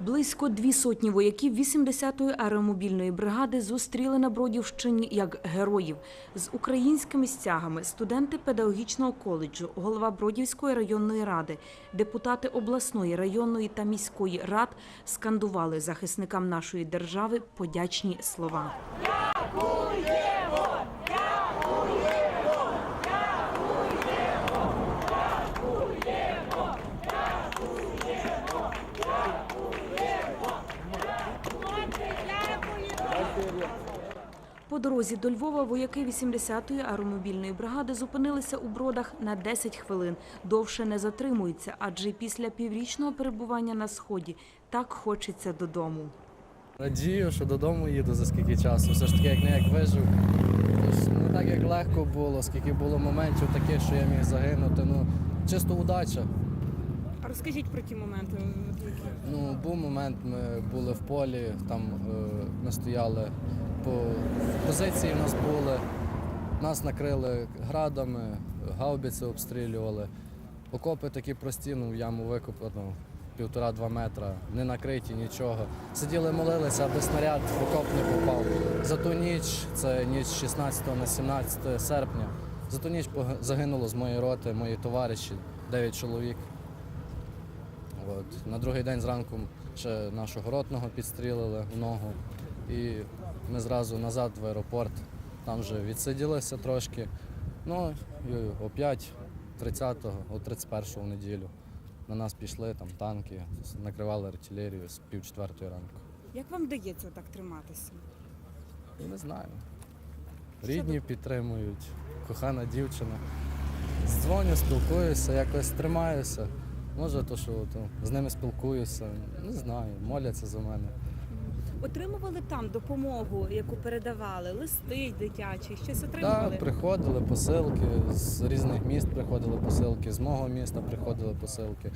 Близько дві сотні вояків 80-ї аеромобільної бригади зустріли на Бродівщині як героїв з українськими стягами, студенти педагогічного коледжу, голова Бродівської районної ради, депутати обласної, районної та міської рад скандували захисникам нашої держави подячні слова. По дорозі до Львова вояки 80-ї аеромобільної бригади зупинилися у бродах на 10 хвилин. Довше не затримуються, адже після піврічного перебування на сході так хочеться додому. Радію, що додому їду за скільки часу. Все ж таки, як не як вижив. Не так як легко було, скільки було моментів таких, що я міг загинути. Ну, чисто удача. А розкажіть про ті моменти. Ну, був момент, ми були в полі, там е, ми стояли по позиції, в нас були. Нас накрили градами, гаубиці обстрілювали. Окопи такі прості, ну, яму викопано півтора-два метра, не накриті нічого. Сиділи, молилися, аби снаряд в окоп не попав. За ту ніч, це ніч 16 на 17 серпня, за ту ніч загинуло з моєї роти мої товариші, 9 чоловік. От. На другий день зранку ще нашого ротного підстрілили в ногу. І ми зразу назад в аеропорт, там вже відсиділися трошки. Ну і опять 30-го, о 31-го в неділю. На нас пішли там танки, накривали артилерію з пів четвертої ранку. Як вам вдається так триматися? Не знаю. Рідні підтримують, кохана дівчина. Дзвоню, спілкуюся, якось тримаюся. Може, то, що то, з ними спілкуюся. Не знаю, моляться за мене. Отримували там допомогу, яку передавали, листи дитячі, щось Так, отримували? приходили посилки, з різних міст приходили посилки, з мого міста приходили посилки.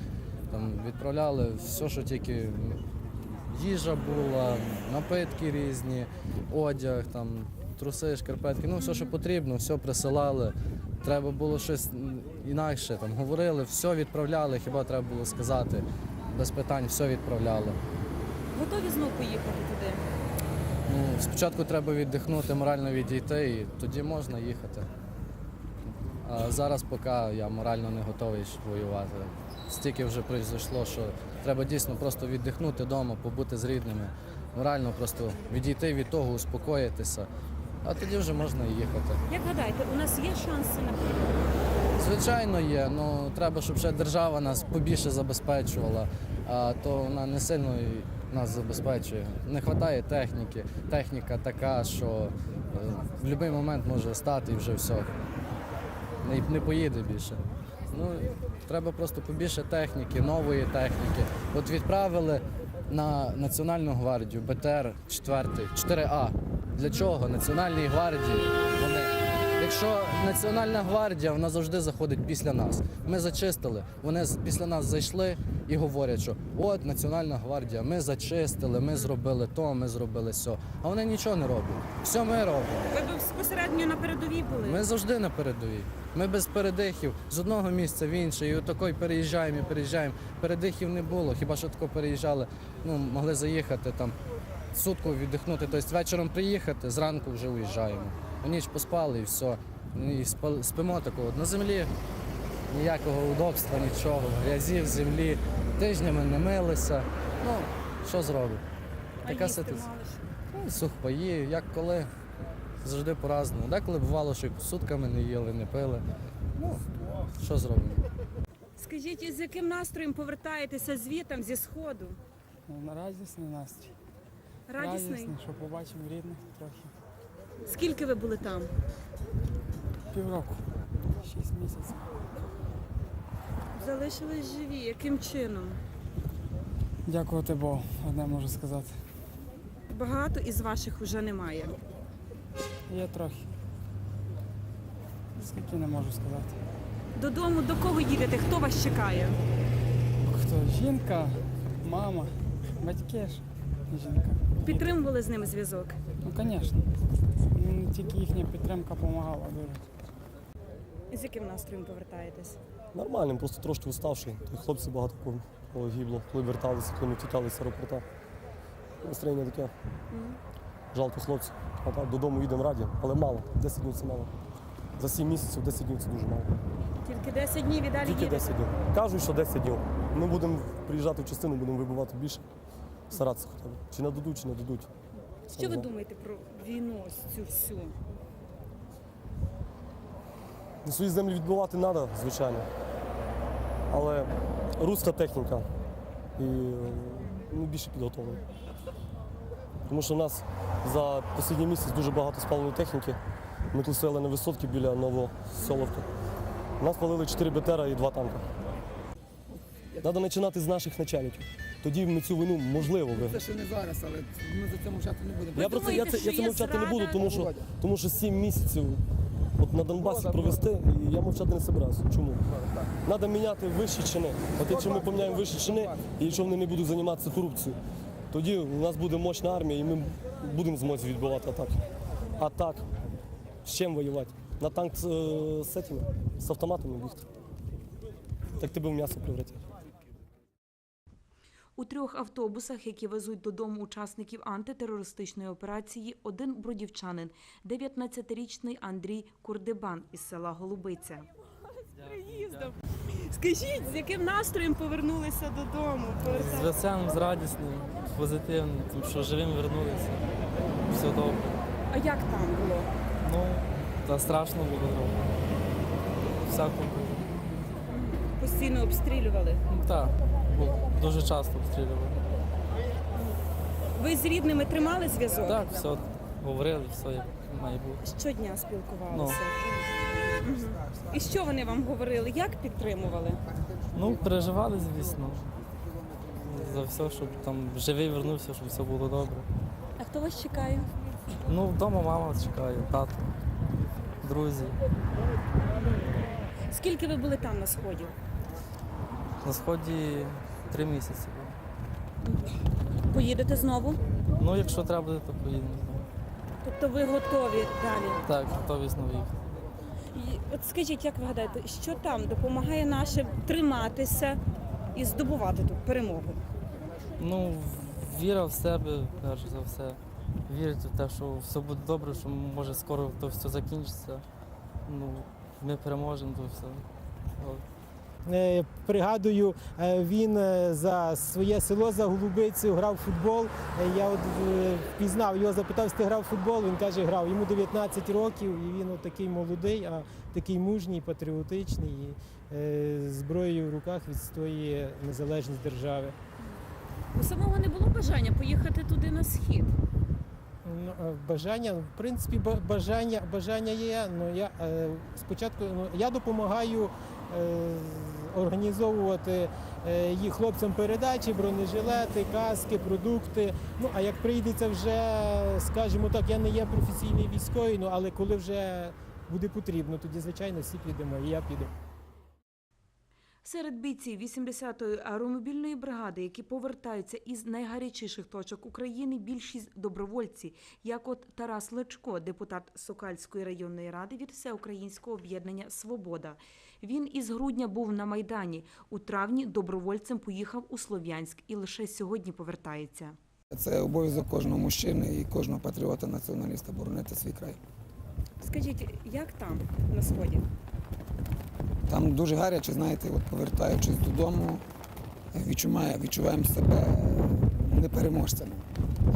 Там відправляли все, що тільки їжа була, напитки різні, одяг, там, труси, шкарпетки, ну все, що потрібно, все присилали. Треба було щось інакше, там говорили, все відправляли, хіба треба було сказати. Без питань все відправляли. Готові знов поїхати туди? Ну, спочатку треба віддихнути, морально відійти, і тоді можна їхати. А зараз поки я морально не готовий воювати. Стільки вже пройшло, що треба дійсно просто віддихнути вдома, побути з рідними, морально просто відійти від того, успокоїтися, а тоді вже можна їхати. Як гадаєте, у нас є шанси на перемогу? Звичайно, є. Ну треба, щоб ще держава нас побільше забезпечувала, а то вона не сильно нас забезпечує. Не вистачає техніки. Техніка така, що е, в будь-який момент може стати і вже все. Не, поїде більше. Ну, треба просто побільше техніки, нової техніки. От відправили на Національну гвардію БТР 4, 4А. Для чого? Національній гвардії Якщо Національна гвардія, вона завжди заходить після нас. Ми зачистили. Вони після нас зайшли і говорять, що от Національна гвардія, ми зачистили, ми зробили то, ми зробили сьо. А вони нічого не роблять. Все ми робимо. Ви безпосередньо на передовій були? Ми завжди на передовій. Ми без передихів з одного місця в інше, і отако переїжджаємо і переїжджаємо. Передихів не було, хіба що тако переїжджали, ну, могли заїхати там сутку віддихнути. Тобто вечором приїхати, зранку вже уїжджаємо. У ніч поспали і все. І спимо такого на землі. Ніякого удобства, нічого, грязі в землі, тижнями не милися. Ну, що зробимо? а Така ситуація. Ну, сухпаї, як коли. Завжди по-разному. Деколи бувало, що й сутками не їли, не пили. Ну, що зробимо? Скажіть, із яким настроєм повертаєтеся звітом зі сходу? Ну, Радісний настрій. Радісний? що побачимо рідних трохи. Скільки ви були там? Півроку, шість місяців. Залишились живі. Яким чином? Дякувати Богу, одне можу сказати. Багато із ваших вже немає. Є трохи. Скільки не можу сказати. Додому до кого їдете? Хто вас чекає? Хто? Жінка, мама, батьки ж. Жінка. Підтримували з ними зв'язок? Ну, звісно. Тільки їхня підтримка допомагала дуже. З яким настроєм повертаєтесь? Нормальним, просто трошки уставший. Тут хлопці багато погибло, коли верталися, коли ми тікали з аеропорта. Настроєння таке. Жалко хлопців. А так, додому їдемо раді, але мало. 10 днів це мало. За 7 місяців 10 днів це дуже мало. Тільки 10 днів і далі Тільки 10 днів. Кажуть, що 10 днів. Ми будемо приїжджати в частину, будемо вибивати більше. Старатися хоча б. Чи нададуть, чи не дадуть. Що ви думаєте про війну ось цю всю? На свої землі відбивати треба, звичайно. Але руська техніка і ну, більше підготовлена. Тому що в нас за останній місяць дуже багато спаленої техніки. Ми тут стояли на висотці біля Новоселовки. Нас палили 4 БТРа і 2 танка. Треба починати з наших начальників. Тоді ми цю війну можливо Це виграємо. ще не зараз, але ми за це мовчати не будемо. Я про це я думаєте, це, я це є мовчати не буду, тому що, тому що 7 місяців от на Донбасі провести, і я мовчати не собираюся. Чому? Треба міняти вищі чини. От якщо ми поміняємо вищі чини, і якщо вони не будуть займатися корупцією, тоді у нас буде мощна армія, і ми будемо змозі відбивати атаки. А так, з чим воювати? На танк з, е, з, цими, з автоматами бігти. Так тебе в м'ясо превратять. У трьох автобусах, які везуть додому учасників антитерористичної операції, один бродівчанин, 19-річний Андрій Курдебан із села Голубиця. Приїздом. Скажіть, з яким настроєм повернулися додому? З веселим, з радісним, позитивним, тим, що живим вернулися. Все добре. А як там було? Ну, та страшно було. Всяко було. Постійно обстрілювали. Так. Дуже часто обстрілювали. Ви з рідними тримали зв'язок? Так, все говорили, все як має бути. Щодня спілкувалися. Ну. І що вони вам говорили? Як підтримували? Ну, переживали, звісно. За все, щоб там живий вернувся, щоб все було добре. А хто вас чекає? Ну, вдома мама чекає, тато, друзі. Скільки ви були там на сході? На сході три місяці. Поїдете знову? Ну, якщо треба буде, то поїдемо. Тобто ви готові далі? Так, готові знову їхати. І От скажіть, як ви гадаєте, що там допомагає нашим триматися і здобувати тут перемогу? Ну, віра в себе, перш за все. Вірити в те, що все буде добре, що може скоро то все закінчиться. Ну, ми переможемо, то все. От. Е, Пригадую, е, він е, за своє село за Голубицею грав футбол. Я от впізнав його, запитав, «Ти грав футбол. Він каже, грав. Йому 19 років, і він от такий молодий, а такий мужній, патріотичний, і зброєю в руках відстоює незалежність держави. У самого не було бажання поїхати туди на схід. Ну, Бажання, в принципі, ба- бажання, бажання є. Ну, я, спочатку ну, я допомагаю організовувати е, їх хлопцям передачі, бронежилети, каски, продукти. Ну, а як прийдеться вже, скажімо так, я не є професійний військовий, ну, але коли вже буде потрібно, тоді, звичайно, всі підемо, і я піду. Серед бійців 80-ї аеромобільної бригади, які повертаються із найгарячіших точок України, більшість добровольці, як от Тарас Лечко, депутат Сокальської районної ради від Всеукраїнського об'єднання Свобода. Він із грудня був на Майдані. У травні добровольцем поїхав у Слов'янськ і лише сьогодні повертається. Це обов'язок кожного мужчини і кожного патріота націоналіста боронити свій край. Скажіть, як там на сході? Там дуже гаряче, знаєте, от повертаючись додому, відчуває, відчуваємо себе непереможцями.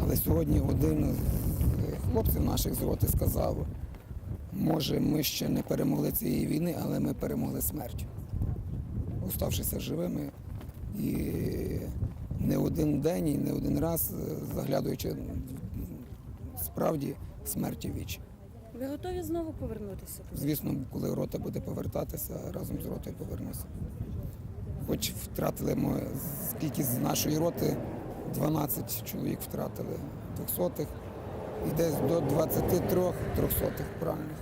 Але сьогодні один з хлопців наших з роти сказав, може, ми ще не перемогли цієї війни, але ми перемогли смертю. Оставшися живими і не один день, і не один раз заглядаючи справді смерті вічі. Ви готові знову повернутися? Звісно, коли рота буде повертатися, разом з ротою повернуся. Хоч втратили ми, скільки з нашої роти 12 чоловік втратили двохсотих і десь до 23 трьохсотих правильних.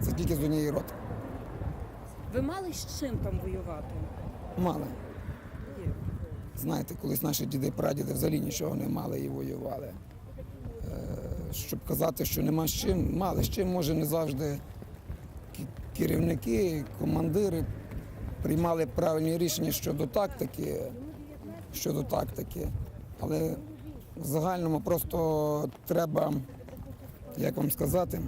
Це тільки з однієї роти. Ви мали з чим там воювати? Мали. Знаєте, колись наші діди прадіди взагалі нічого не мали і воювали. Щоб казати, що нема з чим, мали з чим, може не завжди керівники, командири приймали правильні рішення щодо тактики, щодо тактики. Але в загальному просто треба, як вам сказати,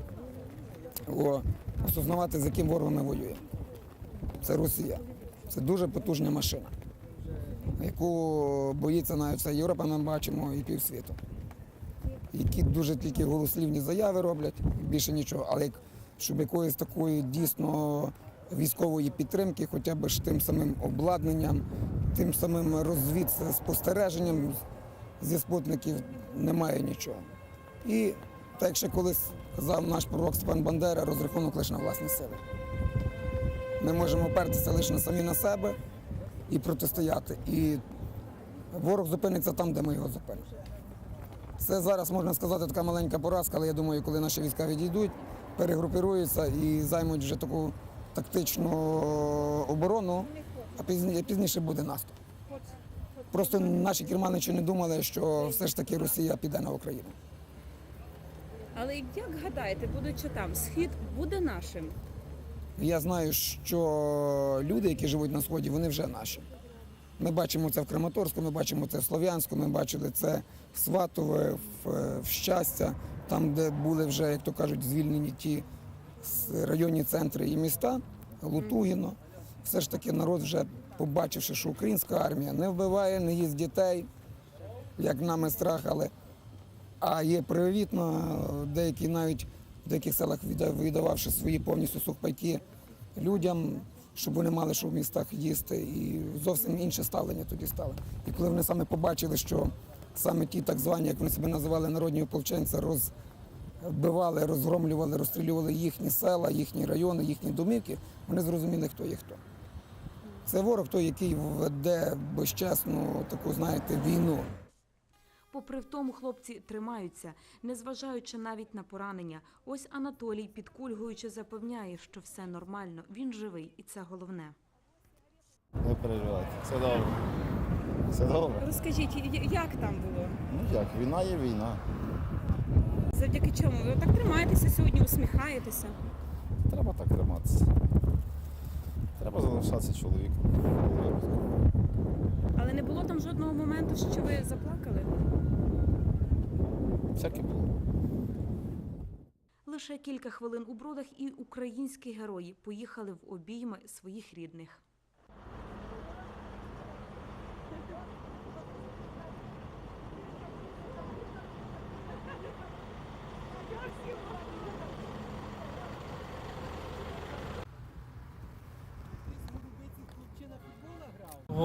осознавати, з яким ворогом ми воюємо. Це Росія. Це дуже потужна машина, яку боїться навіть вся Європа, ми бачимо і півсвіту. Які дуже тільки голослівні заяви роблять, більше нічого. Але як- щоб якоїсь такої дійсно військової підтримки, хоча б ж тим самим обладнанням, тим самим розвідспостереженням зі спутників немає нічого. І так ще колись казав наш пророк Степан Бандера, розрахунок лише на власні сили. Ми можемо опертися лише на самі на себе і протистояти. І ворог зупиниться там, де ми його зупинимо. Це зараз можна сказати така маленька поразка, але я думаю, коли наші війська відійдуть, перегрупируються і займуть вже таку тактичну оборону, а пізніше буде наступ. Просто наші керманичі не думали, що все ж таки Росія піде на Україну. Але як гадаєте, будучи там, схід буде нашим? Я знаю, що люди, які живуть на сході, вони вже наші. Ми бачимо це в Краматорську, ми бачимо це в Слов'янську, ми бачили це в Сватове, в, в Щастя, там, де були вже, як то кажуть, звільнені ті районні центри і міста, Лутугіно. Все ж таки народ вже побачивши, що українська армія не вбиває, не їсть дітей, як нами страх, але а є привітно, деякі навіть в деяких селах відда- видававши свої повністю сухпайки людям, щоб вони мали що в містах їсти. І зовсім інше ставлення тоді стало. І коли вони саме побачили, що саме ті так звані, як вони себе називали, народні ополченці, розбивали, розгромлювали, розстрілювали їхні села, їхні райони, їхні домівки, вони зрозуміли, хто є хто. Це ворог той, який веде безчесну таку, знаєте, війну. Попри втому, хлопці тримаються, незважаючи навіть на поранення. Ось Анатолій, підкульгуючи, запевняє, що все нормально, він живий, і це головне. Не переживайте, все добре. Все добре. Розкажіть, я- як там було? Ну як, війна є війна. Завдяки чому? Ви так тримаєтеся сьогодні, усміхаєтеся. Треба так триматися. Треба залишатися чоловіком. Але не було там жодного моменту, що ви заплакали? Всяке було. Лише кілька хвилин у бродах, і українські герої поїхали в обійми своїх рідних.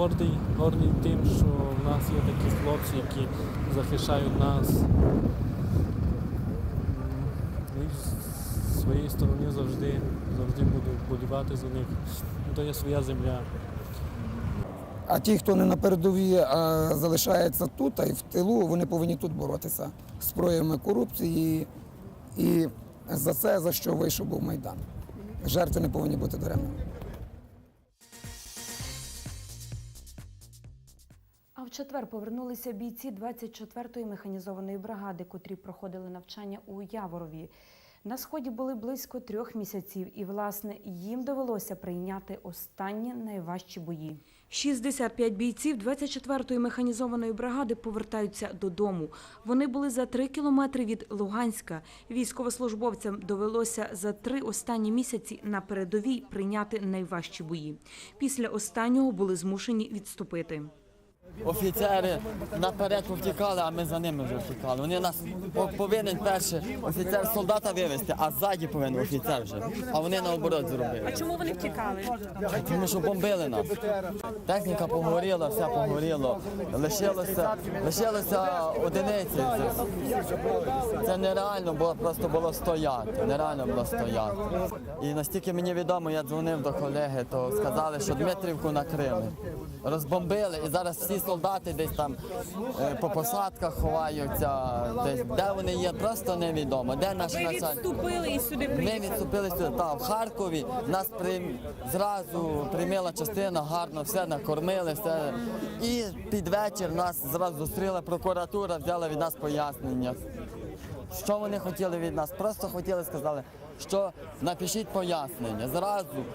Гордий, гордий тим, що в нас є такі хлопці, які захищають нас. М, І з своєї сторони завжди, завжди буду болівати за них. Ну, То є своя земля. А ті, хто не на передовій, а залишається тут, а й в тилу, вони повинні тут боротися з проявами корупції і за це, за що вийшов був Майдан. Жертви не повинні бути даремними. Четвер повернулися бійці 24-ї механізованої бригади, котрі проходили навчання у Яворові. На сході були близько трьох місяців, і власне їм довелося прийняти останні найважчі бої. 65 бійців 24-ї механізованої бригади повертаються додому. Вони були за три кілометри від Луганська. Військовослужбовцям довелося за три останні місяці на передовій прийняти найважчі бої. Після останнього були змушені відступити. Офіцери наперед повтікали, а ми за ними вже втікали. Вони нас по- повинен перше офіцер солдата вивезти, а ззаді повинен офіцер вже. А вони наоборот зробили. А Чому вони втікали? Тому що бомбили нас. Техніка погоріла, все погоріло. Лишилося, лишилося одиниці. Це нереально було просто було стояти. Нереально було стояти. І настільки мені відомо, я дзвонив до колеги, то сказали, що Дмитрівку накрили. Розбомбили, і зараз всі солдати десь там е, по посадках ховаються, десь де вони є, просто невідомо. Де наш Ви відступили і сюди Ми відступили сюди. Та, в Харкові нас прийм... зразу приймала частина, гарно все накормили, все. І під вечір нас зразу зустріла прокуратура, взяла від нас пояснення. Що вони хотіли від нас? Просто хотіли сказали, що напишіть пояснення. Зразу,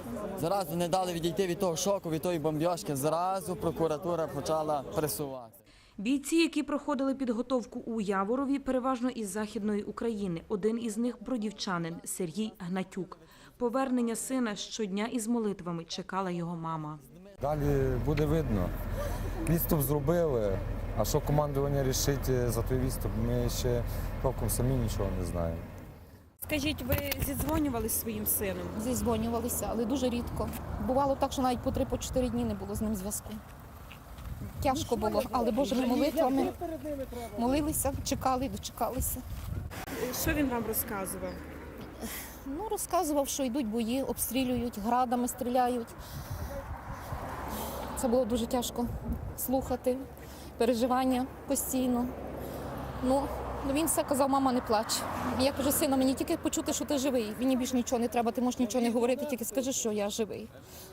зразу не дали відійти від того шоку, від тої бомбьошки. Зразу прокуратура почала пресувати. Бійці, які проходили підготовку у Яворові, переважно із Західної України. Один із них бродівчанин Сергій Гнатюк. Повернення сина щодня із молитвами чекала його мама. Далі буде видно. Відступ зробили, а що командування рішить за той відступ, ми ще толком самі нічого не знаємо. Скажіть, ви зідзвонювали зі своїм сином? Зізвонювалися, але дуже рідко. Бувало так, що навіть по 3-4 дні не було з ним зв'язку. Тяжко було, але Божими молитвами молилися, чекали дочекалися. Що він вам розказував? Ну, розказував, що йдуть бої, обстрілюють, градами стріляють. Це було дуже тяжко слухати, переживання постійно. Ну, ну, він все казав, мама, не плач. Я кажу, сина, мені тільки почути, що ти живий. Мені більш нічого не треба, ти можеш нічого не говорити, тільки скажи, що я живий.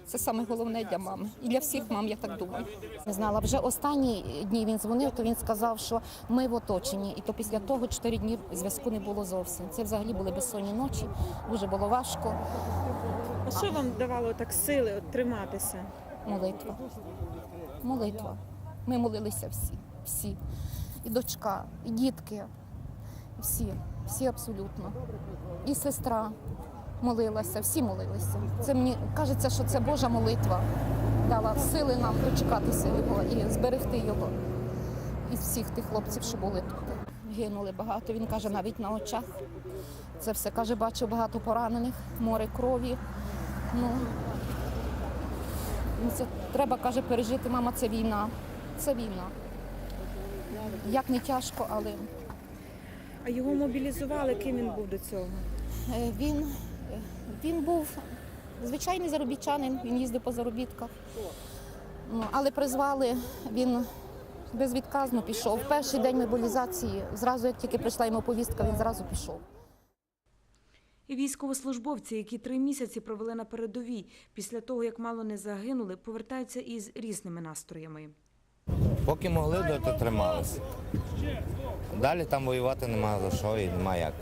Це саме головне для мами. І для всіх мам, я так думаю. Не знала, вже останні дні він дзвонив, то він сказав, що ми в оточенні. І то після того 4 дні зв'язку не було зовсім. Це взагалі були безсонні ночі, дуже було важко. А що вам давало так сили от, триматися? Молитва. Молитва. Ми молилися всі, всі. І дочка, і дітки, всі, всі абсолютно. І сестра молилася, всі молилися. Це мені кажеться, що це Божа молитва дала сили нам дочекатися його і зберегти його із всіх тих хлопців, що були тут. Гинули багато. Він каже, навіть на очах. Це все каже, бачив багато поранених, море крові. Ну, Ну, Це треба, каже, пережити, мама, це війна. Це війна. Як не тяжко, але А його мобілізували, ким він був до цього? е, він, він був звичайний заробітчанин, він їздив по заробітках. Ну, але призвали, він безвідказно пішов. Перший день мобілізації, зразу як тільки прийшла йому повістка, він зразу пішов. І військовослужбовці, які три місяці провели на передовій, після того як мало не загинули, повертаються із різними настроями. Поки могли, то трималися. Далі там воювати нема за що і нема як.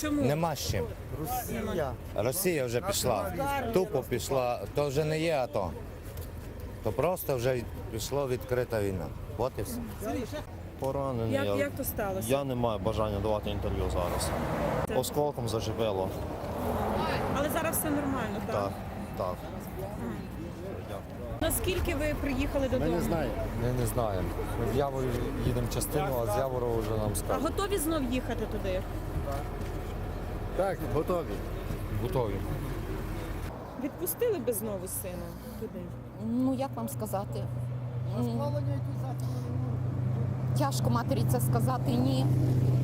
Чому? Нема з чим. Росія. Росія вже пішла. Тупо пішла. То вже не є АТО. То просто вже пішла відкрита війна. От і все. Поранений. Як, я, як то сталося? я не маю бажання давати інтерв'ю зараз. Осколком заживело. Але зараз все нормально, так? Так, так. Наскільки ви приїхали додому? Ми не знаємо. Ми в Яворі їдемо частину, а з Явору вже нам А скажуть. готові знов їхати туди? Так, готові. Готові. Відпустили би знову сина туди? Ну, як вам сказати? Тяжко матері це сказати ні,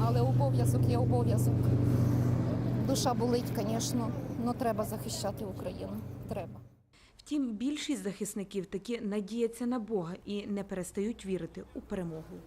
але обов'язок є обов'язок. Душа болить, звісно, але треба захищати Україну. Треба. Втім, більшість захисників таки надіяться на Бога і не перестають вірити у перемогу.